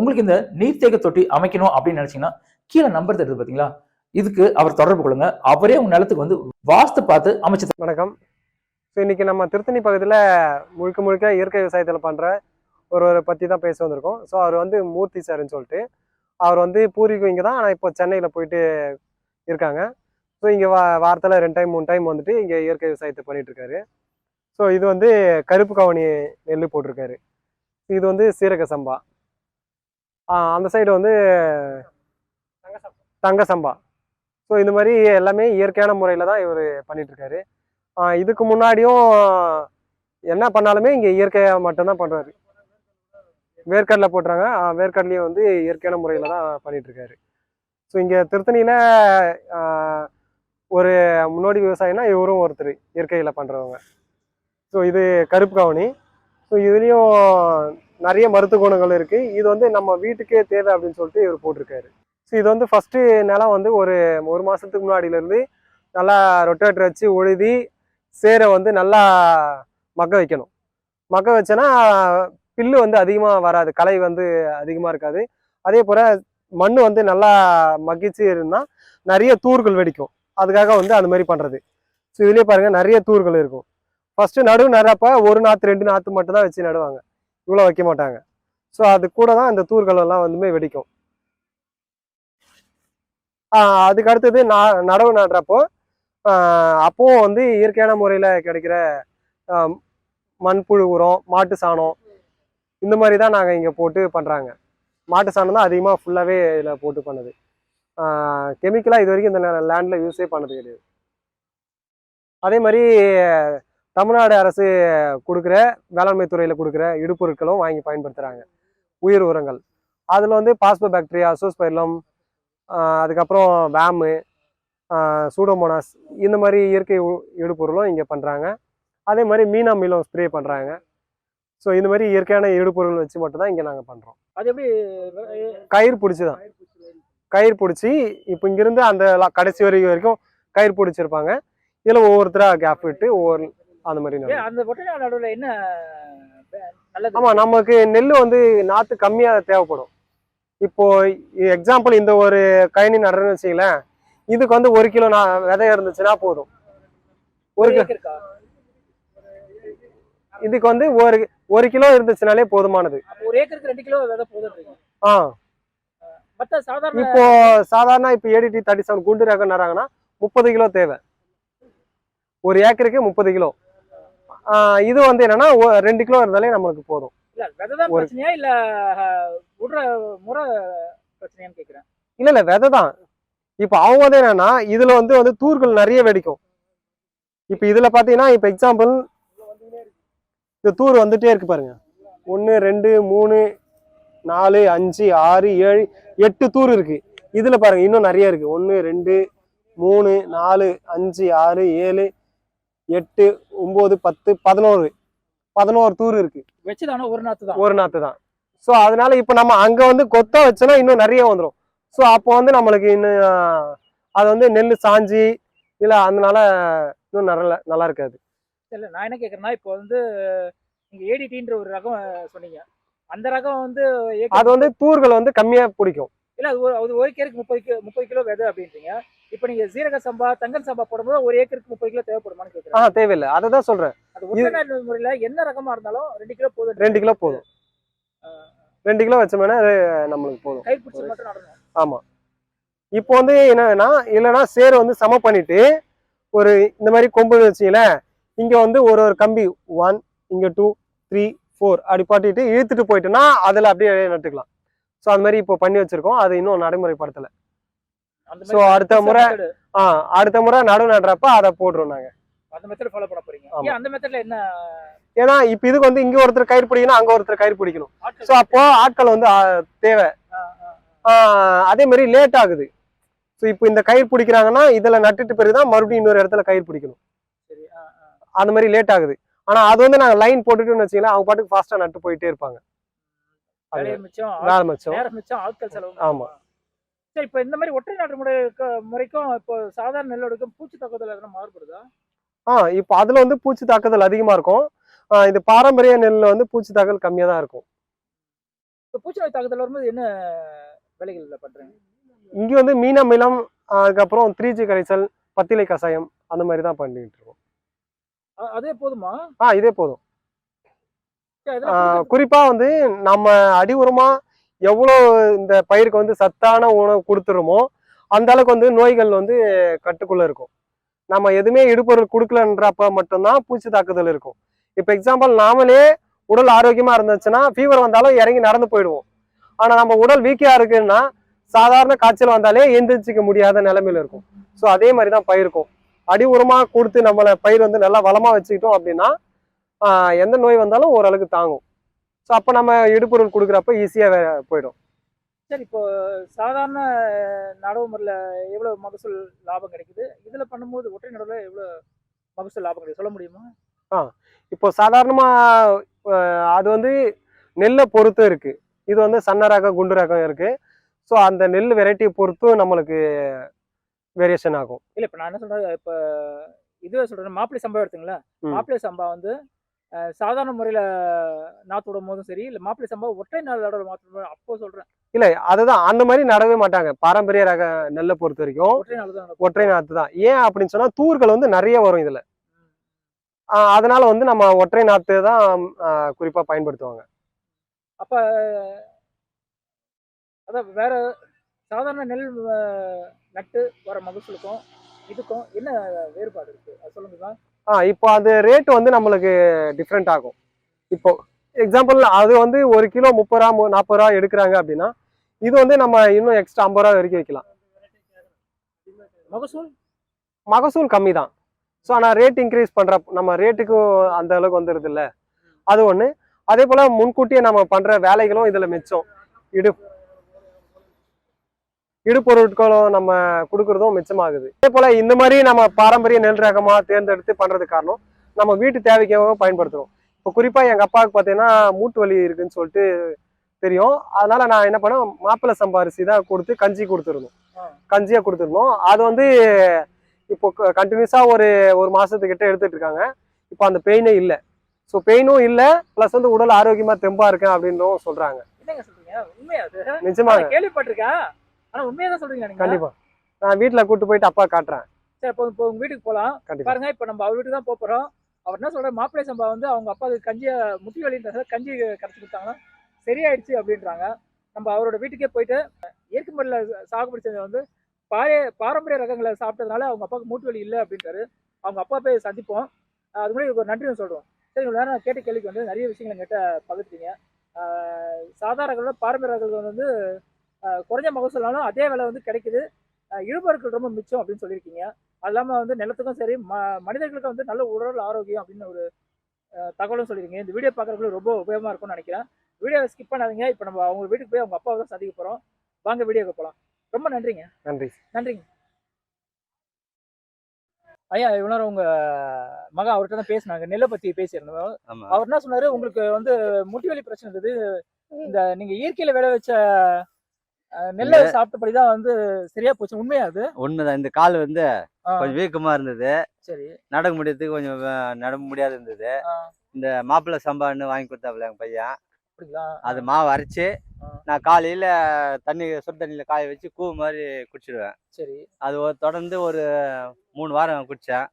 உங்களுக்கு இந்த நீர்த்தேக்க தொட்டி அமைக்கணும் அப்படின்னு நினைச்சீங்கன்னா கீழே நம்பர் தருது பாத்தீங்களா? இதுக்கு அவர் தொடர்பு கொள்ளுங்க. அவரே உங்க நிலத்துக்கு வந்து வாஸ்து பார்த்து அமைச்சு வணக்கம். ஸோ இன்னைக்கு நம்ம திருத்தணி பகுதியில் முழுக்க முழுக்க இயற்கை விவசாயத்தில் பண்ணுற ஒருவரை பற்றி தான் பேச வந்திருக்கோம். ஸோ அவர் வந்து மூர்த்தி சார்னு சொல்லிட்டு அவர் வந்து பூர்வீகம் இங்கே தான் ஆனால் இப்போ சென்னையில் போயிட்டு இருக்காங்க. ஸோ இங்கே வா வாரத்தில் ரெண்டு டைம் மூணு டைம் வந்துட்டு இங்கே இயற்கை விவசாயத்தை பண்ணிட்டு இருக்காரு. ஸோ இது வந்து கருப்பு கவனி நெல் போட்டிருக்காரு. இது வந்து சீரக சம்பா. அந்த சைடு வந்து தங்க சம்பா. ஸோ இந்த மாதிரி எல்லாமே இயற்கையான முறையில் தான் இவர் பண்ணிகிட்ருக்காரு இதுக்கு முன்னாடியும் என்ன பண்ணாலுமே இங்கே இயற்கையாக மட்டும்தான் பண்ணுறாரு வேர்க்கடலை போட்டுறாங்க. வேர்க்கடலையும் வந்து இயற்கையான முறையில் தான் பண்ணிகிட்ருக்காரு ஸோ இங்கே திருத்தணியில் ஒரு முன்னோடி விவசாயினா இவரும் ஒருத்தர் இயற்கையில் பண்ணுறவங்க ஸோ இது கருப்பு காவணி ஸோ இதுலேயும் நிறைய மருத்துவ குணங்கள் இருக்குது இது வந்து நம்ம வீட்டுக்கே தேவை அப்படின்னு சொல்லிட்டு இவர் போட்டிருக்காரு. ஸோ இது வந்து ஃபஸ்ட்டு நிலம் வந்து ஒரு ஒரு மாதத்துக்கு முன்னாடியிலேருந்து நல்லா ரொட்டேட்டர் வச்சு உழுதி சேரை வந்து நல்லா மக்க வைக்கணும். மக்க வச்சோன்னா பில்லு வந்து அதிகமாக வராது. களை வந்து அதிகமாக இருக்காது. அதே போல் மண் வந்து நல்லா மக்கிச்சு இருந்தால் நிறைய தூர்கள் வெடிக்கும். அதுக்காக வந்து அந்த மாதிரி பண்ணுறது ஸோ இதுலேயே பாருங்கள் நிறைய தூர்கள் இருக்கும். ஃபஸ்ட்டு நடுவு நடுறப்ப ஒரு நாற்று ரெண்டு நாற்று மட்டும் தான் வச்சு நடுவாங்க. இவ்வளோ வைக்க மாட்டாங்க. ஸோ அது கூட தான் இந்த தூர்களெல்லாம் வந்துமே வெடிக்கும். அதுக்கு அடுத்தது நான் நடவு நடுறப்போ அப்போவும் வந்து இயற்கையான முறையில் கிடைக்கிற மண்புழு உரம் மாட்டு சாணம் இந்த மாதிரி தான் நாங்கள் இங்கே போட்டு பண்ணுறாங்க மாட்டு சாணம் தான் அதிகமாக ஃபுல்லாகவே இதில் போட்டு பண்ணுது. கெமிக்கலாக இது வரைக்கும் இந்த லேண்டில் யூஸே பண்ணது கிடையாது. அதே மாதிரி தமிழ்நாடு அரசு கொடுக்குற வேளாண்மை துறையில் கொடுக்குற இடுபொருட்களும் வாங்கி பயன்படுத்துகிறாங்க உயிர் உரங்கள். அதில் வந்து பாஸ்போ பாக்டீரியா அசோஸ்பைலம் அதுக்கப்புறம் வேமு சூடோமோனாஸ் இந்த மாதிரி இயற்கை இடுபொருளும் இங்கே பண்ணுறாங்க அதே மாதிரி மீனா மீளம் ஸ்ப்ரே பண்ணுறாங்க ஸோ இந்த மாதிரி இயற்கையான இடுபொருள் வச்சு மட்டும் தான் இங்கே நாங்கள் பண்ணுறோம் அது எப்படி கயிறு பிடிச்சி தான். கயிறு பிடிச்சி இப்போ இங்கிருந்து அந்த கடைசி வரைக்கும் வரைக்கும் கயிறு பிடிச்சிருப்பாங்க. இதில் ஒவ்வொருத்தராக கேப் விட்டு ஒவ்வொரு அந்த மாதிரி. அந்த ஒட்டை நடுவில் என்ன ஆமாம் நமக்கு நெல் வந்து நாற்று கம்மியாக தேவைப்படும். இப்போ எக்ஸாம்பிள் இந்த ஒரு கயனி நடுறேன்னு வச்சுங்களேன் இதுக்கு வந்து ஒரு கிலோ நான் விதை இருந்துச்சுன்னா போதும். ஒரு இதுக்கு வந்து ஒரு ஒரு கிலோ இருந்துச்சுனாலே போதுமானது. ஒரு ஏக்கருக்கு ரெண்டு கிலோ விதை போதும் ஆ. இப்போ சாதாரண இப்போ ஏடிடி தேர்ட்டி செவன் குண்டு ரகம் நடுறாங்கன்னா முப்பது கிலோ தேவை. ஒரு ஏக்கருக்கு முப்பது கிலோ. இது வந்து என்னன்னா ரெண்டு கிலோ இருந்தாலே நம்மளுக்கு போதும். இல்ல விடுற முறை பிரச்சனையான்னு கேக்குறேன். இல்ல இல்ல விதை தான். இப்போ அவங்க வந்து என்னன்னா இதுல வந்து வந்து தூர்கள் நிறைய வெடிக்கும். இப்போ இதுல பாத்தீங்கன்னா இப்போ எக்ஸாம்பிள் இந்த தூர் வந்துட்டே இருக்கு பாருங்க. ஒன்று ரெண்டு மூணு நாலு அஞ்சு ஆறு ஏழு எட்டு தூர் இருக்கு. இதுல பாருங்க இன்னும் நிறைய இருக்கு. ஒன்று ரெண்டு மூணு நாலு அஞ்சு ஆறு ஏழு எட்டு ஒம்பது பத்து பதினோரு. பதினோரு தூர் இருக்கு. வச்சதான? ஒரு நாத்து தான். ஒரு நாத்து தான். ஸோ அதனால இப்போ நம்ம அங்க வந்து கொத்தா வச்சோன்னா இன்னும் நிறைய வந்துடும் ஸோ அப்போ வந்து நம்மளுக்கு இன்னும் அது வந்து நெல் சாஞ்சி இல்லை அதனால இன்னும் நல்லா நல்லா இருக்காது. இல்ல நான் என்ன கேக்குறேன்னா இப்போ வந்து நீங்க ஏடிடின்ற ஒரு ரகம் சொன்னீங்க. அந்த ரகம் வந்து அது வந்து தூர்கள் வந்து கம்மியா பிடிக்கும். இல்ல அது ஒரு அது ஒரு ஏக்கருக்கு முப்பது கிலோ முப்பது கிலோ விதை அப்படின்றீங்க. இப்போ நீங்க சீரக சம்பா தங்கல் சம்பா போடும்போது ஒரு ஏக்கருக்கு முப்பது கிலோ தேவைப்படுமான்னு ஆ கேக்குறேன் தேவையில்லை. அதை தான் சொல்றேன். அது ஒற்றை முறையில என்ன ரகமா இருந்தாலும் ரெண்டு கிலோ போதும். ரெண்டு கிலோ போதும். ரெண்டு கிலோ வச்சோம்னா அது நம்மளுக்கு போதும். கை பிடிச்சி மட்டும் நடணும். ஆமா. இப்போ வந்து என்னன்னா இல்லைன்னா சேரை வந்து சம பண்ணிட்டு ஒரு இந்த மாதிரி கொம்புன்னு வச்சுங்களேன் இங்க வந்து ஒரு ஒரு கம்பி ஒன் இங்க டூ த்ரீ ஃபோர் அப்படி பாட்டிட்டு இழுத்துட்டு போயிட்டுனா அதுல அப்படியே நட்டுக்கலாம். ஸோ அந்த மாதிரி இப்போ பண்ணி வச்சிருக்கோம். அது இன்னும் நடைமுறைப்படுத்தல. So, அடுத்த முறை- ஆ அடுத்த முறை நடுவு நடுறப்ப அதை போடுறோம் நாங்க. அந்த மெத்தட் ஃபாலோ பண்ண போறீங்க. ஏன் அந்த மெத்தட்ல என்ன ஏன்னா இப்போ இதுக்கு வந்து இங்க ஒருத்தர் கயிறு பிடிக்கணும் அங்க ஒருத்தர் கயிறு பிடிக்கணும். ஸோ அப்போ ஆட்கள் வந்து தேவை. அதே மாதிரி லேட் ஆகுது. ஸோ இப்போ இந்த கயிறு பிடிக்கிறாங்கன்னா இதுல நட்டுட்டு பிறகுதான் மறுபடியும் இன்னொரு இடத்துல கயிறு பிடிக்கணும். அந்த மாதிரி லேட் ஆகுது. ஆனா அது வந்து நாங்க லைன் போட்டுட்டோம்னு வச்சுக்கலாம் அவங்க பாட்டுக்கு ஃபாஸ்டா நட்டு போயிட்டே இருப்பாங்க. ஆமா. சரி இப்போ இந்த மாதிரி ஒற்றை நாட்டு முறை முறைக்கும் இப்போ சாதாரண நெல்லோடுக்கும் பூச்சி தாக்குதல் எதனா மாறுபடுதா? ஆ இப்போ அதுல வந்து பூச்சி தாக்குதல் அதிகமா இருக்கும். இது பாரம்பரிய நெல்ல வந்து பூச்சி தாக்குதல் கம்மியா தான் இருக்கும். இப்போ பூச்சி நோய் தாக்குதல் வரும்போது என்ன வேலைகள் பண்றீங்க? இங்க வந்து மீன் அமிலம் ஆ, அதுக்கப்புறம் த்ரீ ஜி கரைசல் பத்திலை கஷாயம் அந்த மாதிரி தான் பண்ணிட்டு இருக்கோம். அதே போதுமா? ஆ இதே போதும். சரி, ஆ, இதெல்லாம் கொடுக்கறது- குறிப்பா வந்து நம்ம அடி உரமா எவ்வளோ இந்த பயிருக்கு வந்து சத்தான உணவு கொடுத்துருமோ அந்த அளவுக்கு வந்து நோய்கள் வந்து கட்டுக்குள்ள இருக்கும். நம்ம எதுவுமே இடுபொருள் கொடுக்கலன்றப்ப மட்டும்தான் பூச்சி தாக்குதல் இருக்கும். இப்போ எக்ஸாம்பிள் நாமளே உடல் ஆரோக்கியமாக இருந்துச்சுன்னா ஃபீவர் வந்தாலும் இறங்கி நடந்து போயிடுவோம். ஆனால் நம்ம உடல் வீக்காக இருக்குன்னா சாதாரண காய்ச்சல் வந்தாலே எந்திரிச்சிக்க முடியாத நிலைமையில இருக்கும். ஸோ அதே மாதிரி தான் பயிருக்கும். அடி உரமாக கொடுத்து நம்மளை பயிர் வந்து நல்லா வளமாக வச்சுக்கிட்டோம் அப்படின்னா எந்த நோய் வந்தாலும் ஓரளவுக்கு தாங்கும். ஸோ அப்போ நம்ம இடுபொருள் கொடுக்குறப்ப ஈஸியாக போயிடும். சரி இப்போ சாதாரண நடவு முறையில் எவ்வளோ மகசூல் லாபம் கிடைக்குது? இதுல பண்ணும்போது ஒற்றை நடுவில் எவ்வளோ மகசூல் லாபம் கிடைக்கும் சொல்ல முடியுமா? இப்போ சாதாரணமாக அது வந்து நெல்லை பொறுத்து இருக்கு. இது வந்து சன்ன ரகம் குண்டு ரகம் இருக்கு. ஸோ அந்த நெல் வெரைட்டியை பொறுத்தும் நம்மளுக்கு வேரியேஷன் ஆகும். இல்லை இப்போ நான் என்ன சொல்றேன் இப்போ இதுவே சொல்றேன் மாப்பிள்ளை சம்பா எடுத்துங்களேன். மாப்பிள்ளை சம்பா வந்து சாதாரண முறையில் நாற்று விடும் போதும் சரி இல்லை மாப்பிள்ளை சம்பா ஒற்றை நாள் நடவு மாற்று அப்போ சொல்றேன். இல்லை அதுதான் அந்த மாதிரி நடவே மாட்டாங்க. பாரம்பரிய ரக நெல்லை பொறுத்த வரைக்கும் ஒற்றை நாள் தான். ஒற்றை நாற்று தான் ஏன் அப்படின்னு சொன்னா தூர்கள் வந்து நிறைய வரும் இதுல. அதனால வந்து நம்ம ஒற்றை நாற்று தான் ஆஹ் குறிப்பா பயன்படுத்துவாங்க. அப்ப அதான் வேற சாதாரண நெல் நட்டு வர மகசூலுக்கும் இதுக்கும் என்ன வேறுபாடு இருக்கு? அது சொல்லுங்க ஆ இப்போ அது ரேட் வந்து நம்மளுக்கு டிஃப்ரெண்ட் ஆகும். இப்போ எக்ஸாம்பிள் அது வந்து ஒரு கிலோ முப்பது ரூபா நாற்பது ரூபா எடுக்கிறாங்க அப்படின்னா இது வந்து நம்ம இன்னும் எக்ஸ்ட்ரா ஐம்பது ரூபா வரைக்கும் வைக்கலாம். மகசூல்? மகசூல் கம்மி தான். ஸோ ஆனால் ரேட் இன்க்ரீஸ் பண்ற நம்ம ரேட்டுக்கும் அந்த அளவுக்கு வந்துடுது இல்ல அது ஒன்று அதே போல முன்கூட்டியே நம்ம பண்ற வேலைகளும் இதுல மிச்சம். இடு இடுபொருட்களும் நம்ம கொடுக்கறதும் மிச்சமாகுது. அதே போல இந்த மாதிரி நம்ம பாரம்பரிய நெல் ரகமா தேர்ந்தெடுத்து பண்றதுக்கு காரணம் நம்ம வீட்டு தேவைக்காக பயன்படுத்துறோம். இப்போ குறிப்பா எங்க அப்பாவுக்கு பார்த்தீங்கன்னா மூட்டு வலி இருக்குன்னு சொல்லிட்டு தெரியும். அதனால நான் என்ன பண்ணேன் மாப்பிள்ளை சம்பா அரிசி தான் கொடுத்து கஞ்சி கொடுத்துருந்தோம். கஞ்சியா கொடுத்துருந்தோம் அது வந்து இப்போ கண்டினியூஸா ஒரு ஒரு மாசத்துக்கிட்ட எடுத்துட்டு இருக்காங்க. இப்போ அந்த பெயினே இல்லை. ஸோ பெயினும் இல்லை ப்ளஸ் வந்து உடல் ஆரோக்கியமா தெம்பா இருக்கேன் அப்படின்னும் சொல்றாங்க. நான் கேள்விப்பட்டிருக்கேன். ஆனா உண்மையா தான் சொல்றீங்க நீங்க? கண்டிப்பா. நான் வீட்டுல கூட்டு போயிட்டு அப்பா காட்டுறேன். சரி இப்போ இப்போ உங்க வீட்டுக்கு போலாம். கண்டிப்பா. பாருங்க இப்போ நம்ம அவர் வீட்டுக்கு தான் போறோம். அவர் என்ன சொல்ற மாப்பிள்ளை சம்பா வந்து அவங்க அப்பாவுக்கு கஞ்சிய முட்டி வலின்ற கஞ்சி கரைச்சி கொடுத்தாங்கன்னா சரியாயிடுச்சு அப்படின்றாங்க. நம்ம அவரோட வீட்டுக்கே போயிட்டு இயற்கை முறையில் சாகுபடி செஞ்ச வந்து பாரிய பாரம்பரிய ரகங்களை சாப்பிட்டதுனால அவங்க அப்பாவுக்கு மூட்டு வலி இல்லை அப்படின்றாரு. அவங்க அப்பா போய் சந்திப்போம். அது மாதிரி ஒரு நன்றி சொல்றோம். சரி இவ்வளவு நேரம் நான் கேட்ட கேள்விக்கு வந்து நிறைய விஷயங்கள் எங்கிட்ட பகிர்ந்தீங்க ஆஹ் சாதாரண ரகங்களோட பாரம்பரிய ரகங்கள் வந்து குறைஞ்ச மகசூலாலும் அதே விலை வந்து கிடைக்குது. இழுபொருட்கள் ரொம்ப மிச்சம் அப்படின்னு சொல்லியிருக்கீங்க. அது இல்லாமல் வந்து நிலத்துக்கும் சரி ம மனிதர்களுக்கும் வந்து நல்ல உடல் ஆரோக்கியம் அப்படின்னு ஒரு தகவலும் சொல்லியிருக்கீங்க. இந்த வீடியோ பார்க்குறவங்களுக்கு ரொம்ப உபயோகமாக இருக்கும்னு நினைக்கிறேன். வீடியோவை ஸ்கிப் பண்ணாதீங்க. இப்போ நம்ம அவங்க வீட்டுக்கு போய் அவங்க அப்பாவை தான் சந்திக்க போகிறோம் வாங்க வீடியோக்கு போகலாம் ரொம்ப நன்றிங்க. நன்றி. நன்றிங்க. ஐயா இவ்வளோ உங்க மகன் அவர்கிட்ட தான் பேசினாங்க. நெல்லை பத்தி பேசியிருந்தோம். அவர் என்ன சொன்னாரு? உங்களுக்கு வந்து முட்டி வலி பிரச்சனை இருந்தது. இந்த நீங்க இயற்கையில விளை வச்ச நெல்லை இல்ல. சாப்பிட்டபடி தான் வந்து சரியா போச்சு. உண்மையா அது? உண்மைதான் இந்த கால் வந்து கொஞ்சம் வீக்கமா இருந்தது. சரி. நடக்க முடியறதுக்கு கொஞ்சம் வே- நட முடியாது இருந்தது. இந்த மாப்பிள்ளை சம்பான்னு வாங்கி கொடுத்தாப்புல எங்க பையன். அது மாவு அரைச்சு. நான் காலையில தண்ணி சுடு தண்ணியில காய வச்சு கூ மாதிரி குடிச்சிடுவேன் சரி. அது தொடர்ந்து ஒரு மூணு வாரம் குடிச்சேன்.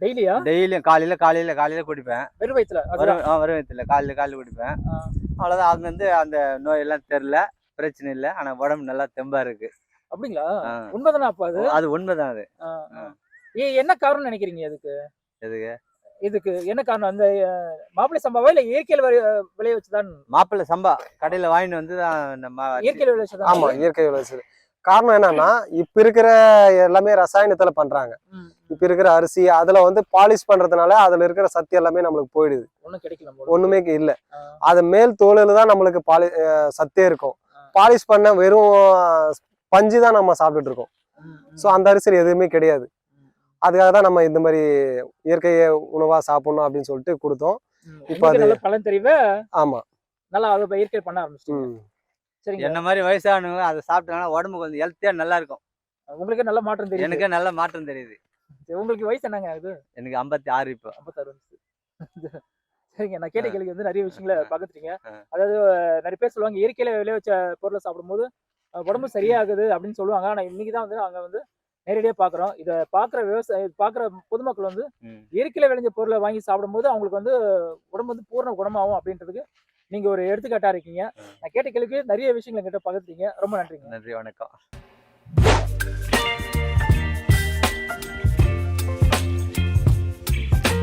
டெய்லியா? டெய்லியும் காலையில காலையில காலையில குடிப்பேன். வெறும் வயிற்றுல வரும் வயிற்றுல காலையில காலையில குடிப்பேன். ஆ. அவ்வளோதான் அது வந்து அந்த நோயெல்லாம் தெரில பிரச்சனை இல்லை. ஆனா உடம்பு நல்லா தெம்பா இருக்கு. அப்படிங்களா. உண்மைதானே அப்ப அது? அது உண்மைதான் அது. ஆ, ஆ. ஏ- என்ன காரணம் நினைக்கிறீங்க இதுக்கு எதுக்கு? இதுக்கு என்ன காரணம்? அந்த மாப்பிள்ளை சம்பாவா இல்ல இயற்கையில் விளைய வச்சுதான்? மாப்பிள்ளை சம்பா. கடையில வாங்கிட்டு வந்து தான் நம்ம இயற்கையில் விளைய வச்சுதான்? ஆமா இயற்கை விளைச்சல் காரணம் என்னன்னா இப்ப இருக்கிற எல்லாமே ரசாயனத்துல பண்றாங்க. இப்ப இருக்கிற அரிசி அதுல வந்து பாலிஷ் பண்றதுனால அதுல இருக்கிற சத்து எல்லாமே நம்மளுக்கு போயிடுது. ஒண்ணும் கிடைக்கல. ஒண்ணுமே இல்ல. அது மேல் தோலில் தான் நம்மளுக்கு பாலி சத்தே இருக்கும். பாலிஷ் பண்ண வெறும் பஞ்சு தான் நம்ம சாப்பிட்டுட்டு இருக்கோம் ஸோ அந்த அரிசியில் எதுவுமே கிடையாது. அதுக்காக தான் நம்ம இந்த மாதிரி இயற்கை உணவா சாப்பிடணும் அப்படின்னு சொல்லிட்டு கொடுத்தோம். இப்ப அது- நல்ல பலன் தெரியவே ஆமா. நல்லா அதை இப்ப இயற்கை பண்ண ஆரம்பிச்சிட்டீங்க. ம். சரிங்க. என்ன மாதிரி வயசானவங்க அதை சாப்பிட்டாங்கன்னா உடம்பு கொஞ்சம் ஹெல்த்தியா நல்லா இருக்கும் உங்களுக்கு நல்ல மாற்றம் தெரியும் எனக்கே நல்ல மாற்றம் தெரியுது. உங்களுக்கு வயசு என்னங்க ஆகுது எனக்கு ஐம்பத்தி ஆறு இப்போ. ஐம்பத்தாறு வயசு சரிங்க. நான் கேட்ட கேள்வி வந்து நிறைய விஷயங்களை ஆ. அதாவது நிறைய பேர் சொல்லுவாங்க இயற்கையில விளைய வச்ச பொருளை சாப்பிடும்போது உடம்பு சரியாகுது அப்படின்னு சொல்லுவாங்க. ஆனா இன்னைக்கு தான் வந்து அங்க வந்து நேரடியாக பார்க்குறோம் இதை பார்க்குற விவசாய பார்க்குற பொதுமக்கள் வந்து. இயற்கையில விளைஞ்ச பொருளை வாங்கி சாப்பிடும்போது அவங்களுக்கு வந்து உடம்பு வந்து பூர்ண குணமாகும் அப்படின்றதுக்கு நீங்க ஒரு எடுத்துக்காட்டா இருக்கீங்க. நான் கேட்ட கேள்விக்கு நிறைய விஷயங்களை என்கிட்ட பகிர்ந்தீங்க. ரொம்ப நன்றிங்க. நன்றி வணக்கம்.